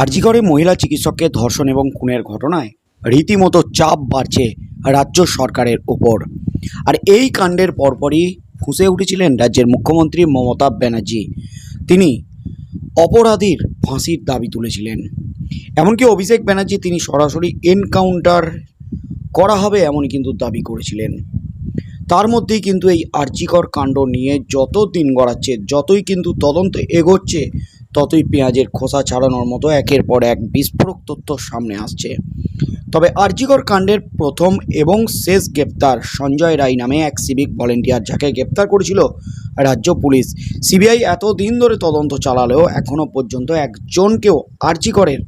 আরজিকরে মহিলা চিকিৎসককে ধর্ষণ এবং খুনের ঘটনায় রীতিমতো চাপ বাড়ছে রাজ্য সরকারের ওপর। আর এই কাণ্ডের পরপরই ফুঁসে উঠেছিলেন রাজ্যের মুখ্যমন্ত্রী মমতা ব্যানার্জি। তিনি অপরাধীর ফাঁসির দাবি তুলেছিলেন। এমনকি অভিষেক ব্যানার্জি তিনি সরাসরি এনকাউন্টার করা হবে এমনই কিন্তু দাবি করেছিলেন। তার মধ্যেই কিন্তু এই আর্জিকর কাণ্ড নিয়ে যত দিন গড়াচ্ছে, যতই কিন্তু তদন্ত এগোচ্ছে ততই পেঁয়াজের খোসা ছাড়ানোর মতো একের পর এক বিস্ফোরক তথ্য সামনে আসছে। তবে আরজিকর কাণ্ডের প্রথম এবং শেষ গ্রেপ্তার সঞ্জয় রায় নামে এক সিভিক ভলেন্টিয়ার যাকে গ্রেপ্তার করেছিল রাজ্য পুলিশ। সিবিআই এতদিন ধরে তদন্ত চালালেও এখনও পর্যন্ত একজনকেও আরজিকরের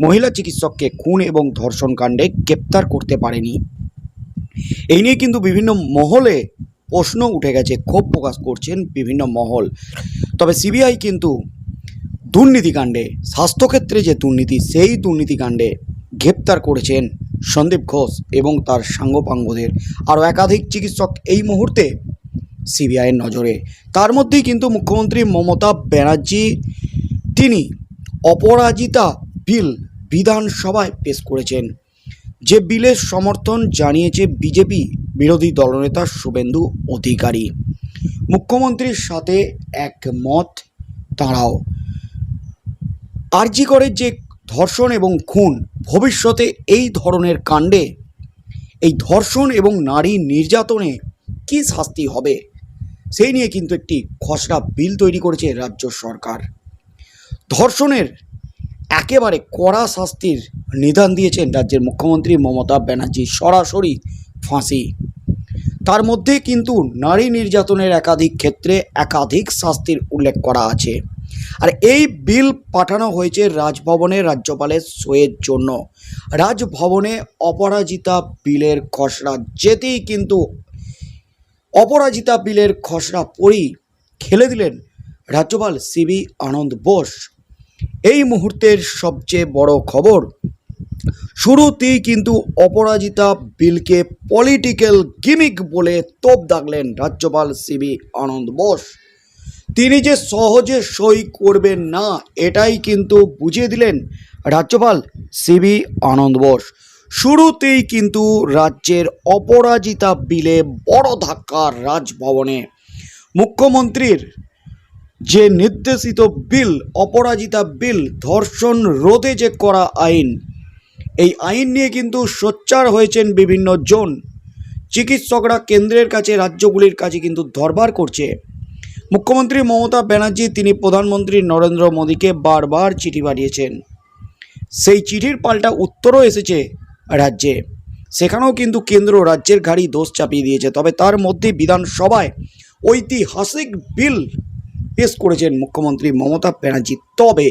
মহিলা চিকিৎসককে খুন এবং ধর্ষণ কাণ্ডে গ্রেপ্তার করতে পারেনি। এই নিয়ে কিন্তু বিভিন্ন মহলে প্রশ্ন উঠে গেছে, ক্ষোভ প্রকাশ করছেন বিভিন্ন মহল। তবে সিবিআই কিন্তু দুর্নীতিকাণ্ডে, স্বাস্থ্যক্ষেত্রে যে দুর্নীতি, সেই দুর্নীতিকাণ্ডে গ্রেপ্তার করেছেন সন্দীপ ঘোষ এবং তার সাঙ্গপাঙ্গদের। আরও একাধিক চিকিৎসক এই মুহূর্তে সিবিআইয়ের নজরে। তার মধ্যেই কিন্তু মুখ্যমন্ত্রী মমতা ব্যানার্জি, তিনি অপরাজিতা বিল বিধানসভায় পেশ করেছেন। যে বিলের সমর্থন জানিয়েছে বিজেপি বিরোধী দলনেতা শুভেন্দু অধিকারী। মুখ্যমন্ত্রীর সাথে একমত, তাঁরাও আরজি করে যে ধর্ষণ এবং খুন ভবিষ্যতে এই ধরনের কাণ্ডে, এই ধর্ষণ এবং নারী নির্যাতনে কি শাস্তি হবে? সেই নিয়ে কিন্তু একটি খসড়া বিল তৈরি করেছে রাজ্য সরকার। ধর্ষণের একেবারে কড়া শাস্তির নিদান দিয়েছেন রাজ্যের মুখ্যমন্ত্রী মমতা ব্যানার্জি, সরাসরি ফাঁসি। তার মধ্যে কিন্তু নারী নির্যাতনের একাধিক ক্ষেত্রে একাধিক শাস্তির উল্লেখ করা আছে। আর এই বিল পাঠানো হয়েছে রাজভবনে রাজ্যপালের সইয়ের জন্য। রাজভবনে অপরাজিতা বিলের খসড়া, যেতেই কিন্তু অপরাজিতা বিলের খসড়া পড়ি খেলে দিলেন রাজ্যপাল সিবি আনন্দ বোস। এই মুহূর্তের সবচেয়ে বড় খবর, শুরুতেই কিন্তু অপরাজিতা বিলকে পলিটিক্যাল গিমিক বলে তোপ দাগলেন রাজ্যপাল সিবি আনন্দ বোস। তিনি যে সহজে সই করবেন না, এটাই কিন্তু বুঝিয়ে দিলেন রাজ্যপাল সিবি আনন্দ বোস। শুরুতেই কিন্তু রাজ্যের অপরাজিতা বিলে বড় ধাক্কা রাজভবনে। মুখ্যমন্ত্রীর যে নির্দেশিত বিল, অপরাজিতা বিল, ধর্ষণ রোধে যে করা আইন, এই আইন নিয়ে কিন্তু সোচ্চার হয়েছেন বিভিন্ন জন। চিকিৎসকরা কেন্দ্রের কাছে, রাজ্যগুলির কাছে কিন্তু দরবার করছে। মুখ্যমন্ত্রী মমতা ব্যানার্জি তিনি প্রধানমন্ত্রী নরেন্দ্র মোদীকে বারবার চিঠি পাঠিয়েছেন। সেই চিঠির পাল্টা উত্তরও এসেছে রাজ্যে। সেখানেও কিন্তু কেন্দ্র রাজ্যের ঘাড়ি দোষ চাপিয়ে দিয়েছে। তবে তার মধ্যে বিধানসভায় ঐতিহাসিক বিল পেশ করেছেন মুখ্যমন্ত্রী মমতা ব্যানার্জি। তবে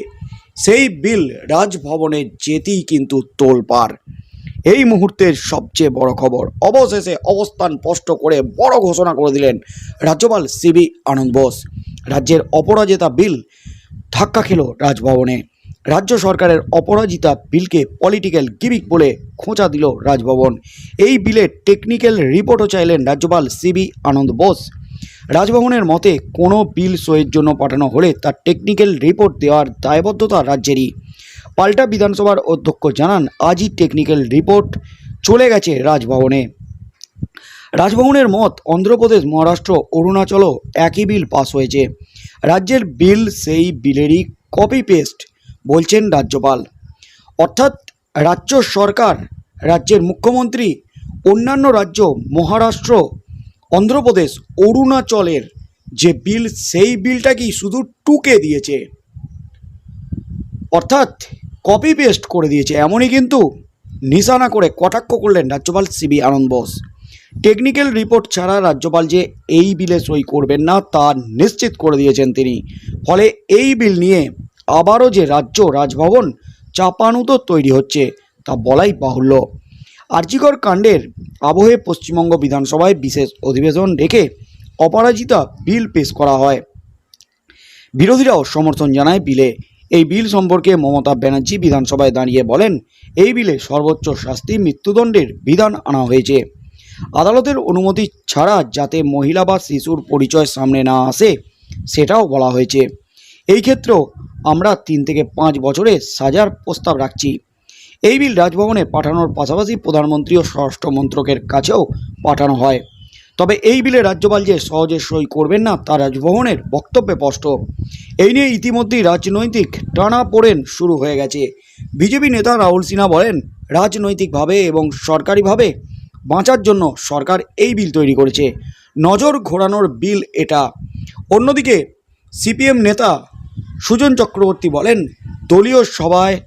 সেই বিল রাজভবনে যেতেই কিন্তু তোলপাড়। এই মুহূর্তের সবচেয়ে বড় খবর, অবশেষে অবস্থান স্পষ্ট করে বড় ঘোষণা করে দিলেন রাজ্যপাল সিবি আনন্দ বোস। রাজ্যের অপরাজিতা বিল ধাক্কা খেল রাজভবনে। রাজ্য সরকারের অপরাজিতা বিলকে পলিটিক্যাল গিমিক বলে খোঁচা দিল রাজভবন। এই বিলের টেকনিক্যাল রিপোর্টও চাইলেন রাজ্যপাল সিবি আনন্দ বোস। রাজভবনের মতে, কোনো বিল সইয়ের জন্য পাঠানো হলে তার টেকনিক্যাল রিপোর্ট দেওয়ার দায়বদ্ধতা রাজ্যেরই। পাল্টা বিধানসভার অধ্যক্ষ জানান, আজই টেকনিক্যাল রিপোর্ট চলে গেছে রাজভবনে। রাজভবনের মত, অন্ধ্রপ্রদেশ, মহারাষ্ট্র, অরুণাচলও একই বিল পাস হয়েছে। রাজ্যের বিল সেই বিলেরই কপি পেস্ট বলছেন রাজ্যপাল। অর্থাৎ রাজ্য সরকার, রাজ্যের মুখ্যমন্ত্রী, অন্যান্য রাজ্য, মহারাষ্ট্র, অন্ধ্রপ্রদেশ, অরুণাচলের যে বিল সেই বিলটাকেই শুধু টুকে দিয়েছে। অর্থাৎ কপি পেস্ট করে দিয়েছে। এমনই কিন্তু নিশানা করে কটাক্ষ করলেন রাজ্যপাল সিবি আনন্দ বোস। টেকনিক্যাল রিপোর্ট ছাড়া রাজ্যপাল যে এই বিলে সই করবেন না, তা নিশ্চিত করে দিয়েছেন তিনি। ফলে এই বিল নিয়ে আবারও যে রাজ্য রাজভবন চাপানুতো তৈরি হচ্ছে, তা বলাই বাহুল্য। আর্জিকর কাণ্ডের আবহে পশ্চিমবঙ্গ বিধানসভায় বিশেষ অধিবেশন রেখে অপরাজিতা বিল পেশ করা হয়। বিরোধীরাও সমর্থন জানায় বিলে। এই বিল সম্পর্কে মমতা ব্যানার্জি বিধানসভায় দাঁড়িয়ে বলেন, এই বিলে সর্বোচ্চ শাস্তি মৃত্যুদণ্ডের বিধান আনা হয়েছে। আদালতের অনুমতি ছাড়া যাতে মহিলা বা শিশুর পরিচয় সামনে না আসে, সেটাও বলা হয়েছে। এই ক্ষেত্রেও আমরা তিন থেকে পাঁচ বছরে সাজার প্রস্তাব রাখছি। এই বিল রাজভবনে পাঠানোর পাশাপাশি প্রধানমন্ত্রী ও স্বরাষ্ট্র মন্ত্রকের কাছেও পাঠানো হয়। তবে এই বিলে রাজ্যপাল যে সহজে সই করবেন না, তা রাজভবনের বক্তব্যে স্পষ্ট। এই নিয়ে ইতিমধ্যেই রাজনৈতিক টানা পড়েন শুরু হয়ে গেছে। বিজেপি নেতা রাহুল সিনহা বলেন, রাজনৈতিকভাবে এবং সরকারিভাবে বাঁচার জন্য সরকার এই বিল তৈরি করেছে। নজর ঘোরানোর বিল এটা। অন্যদিকে, সিপিএম নেতা সুজন চক্রবর্তী বলেন, দলীয় সভায়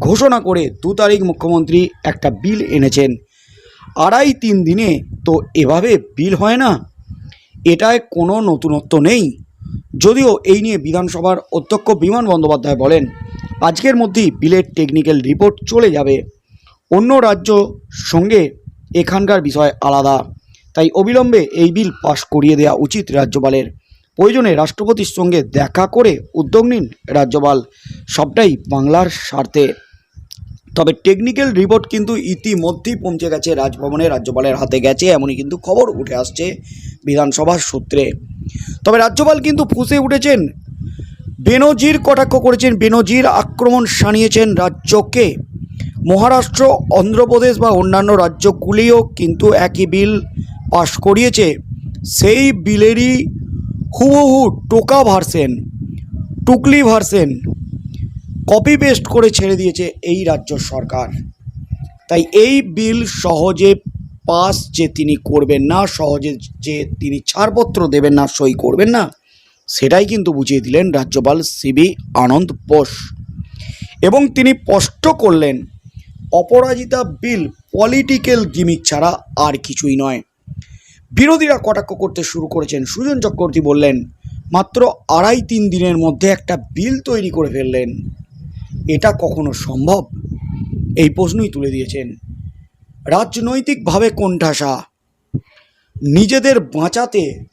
ঘোষণা করে দু তারিখ মুখ্যমন্ত্রী একটা বিল এনেছেন। আড়াই তিন দিনে তো এভাবে বিল হয় না। এটায় কোনো নতুনত্ব নেই। যদিও এই নিয়ে বিধানসভার অধ্যক্ষ বিমান বন্দ্যোপাধ্যায় বলেন, আজকের মধ্যেই বিলের টেকনিক্যাল রিপোর্ট চলে যাবে। অন্য রাজ্য সঙ্গে এখানকার বিষয় আলাদা। তাই অবিলম্বে এই বিল পাশ করিয়ে দেওয়া উচিত রাজ্যপালের। প্রয়োজনে রাষ্ট্রপতির সঙ্গে দেখা করে উদ্যোগ নিন রাজ্যপাল। সবটাই বাংলার স্বার্থে। তবে টেকনিক্যাল রিপোর্ট কিন্তু ইতিমধ্যেই পৌঁছে গেছে, রাজভবনে রাজ্যপালের হাতে গেছে, এমনই কিন্তু খবর উঠে আসছে বিধানসভার সূত্রে। তবে রাজ্যপাল কিন্তু ফুঁসে উঠেছেন। বেনজির কটাক্ষ করেছেন, বেনজির আক্রমণ সানিয়েছেন রাজ্যকে। মহারাষ্ট্র, অন্ধ্রপ্রদেশ বা অন্যান্য রাজ্যগুলিও কিন্তু একই বিল পাশ করিয়েছে। সেই বিলেরই হুবহু টোকা ভার্সেন, টুকলি ভার্সেন। কপি পেস্ট করে ছেড়ে দিয়েছে এই রাজ্য সরকার। তাই এই বিল সহজে পাস যে তিনি করবেন না, সহজে যে তিনি ছাড়পত্র দেবেন না, সই করবেন না, সেটাই কিন্তু বুঝিয়ে দিলেন রাজ্যপাল সিবি আনন্দ বোস। এবং তিনি স্পষ্ট করলেন, অপরাজিতা বিল পলিটিক্যাল গিমিক ছাড়া আর কিছুই নয়। বিরোধীরা কটাক্ষ করতে শুরু করেছেন। সুজন চক্রবর্তী বললেন, মাত্র আড়াই তিন দিনের মধ্যে একটা বিল তৈরি করে ফেললেন। এটা কখনো সম্ভব? এই প্রশ্নই তুলে দিয়েছেন। রাজনৈতিকভাবে কোণঠাসা। নিজেদের বাঁচাতে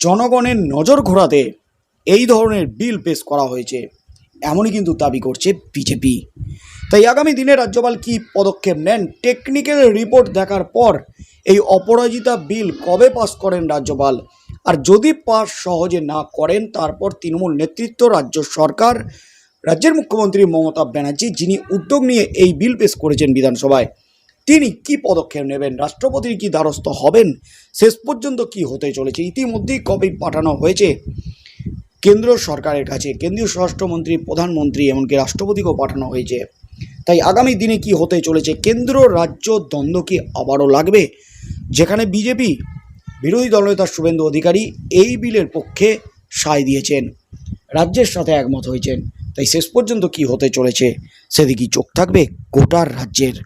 জনগণের নজর ঘোরাতে এই ধরনের বিল পেশ করা হয়েছে। এমনই কিন্তু দাবি করছে বিজেপি। তাই আগামী দিনে রাজ্যপাল কী পদক্ষেপ নেন? টেকনিক্যাল রিপোর্ট দেখার পর এই অপরাজিতা বিল কবে পাস করেন রাজ্যপাল? আর যদি পাস সহজে না করেন, তারপর তৃণমূল নেতৃত্ব, রাজ্য সরকার রাজ্যের মুখ্যমন্ত্রী মমতা ব্যানার্জি, যিনি উদ্যোগ নিয়ে এই বিল পেশ করেছেন বিধানসভায়, তিনি কি পদক্ষেপ নেবেন? রাষ্ট্রপতির কি দ্বারস্থ হবেন? শেষ পর্যন্ত কি হতে চলেছে? ইতিমধ্যেই কপি পাঠানো হয়েছে? কেন্দ্র সরকারের কাছে, কেন্দ্রীয় স্বরাষ্ট্রমন্ত্রী, প্রধানমন্ত্রী, এমনকি রাষ্ট্রপতিকেও পাঠানো হয়েছে। তাই আগামী দিনে কি হতে চলেছে? কেন্দ্র রাজ্য দ্বন্দ্ব কি আবারও লাগবে? যেখানে বিজেপি বিরোধী দলনেতা শুভেন্দু অধিকারী এই বিলের পক্ষে সায় দিয়েছেন। রাজ্যের সাথে একমত হয়েছেন। তাই শেষ পর্যন্ত কি হতে চলেছে? সেদিকেই চোখ থাকবে গোটার রাজ্যের।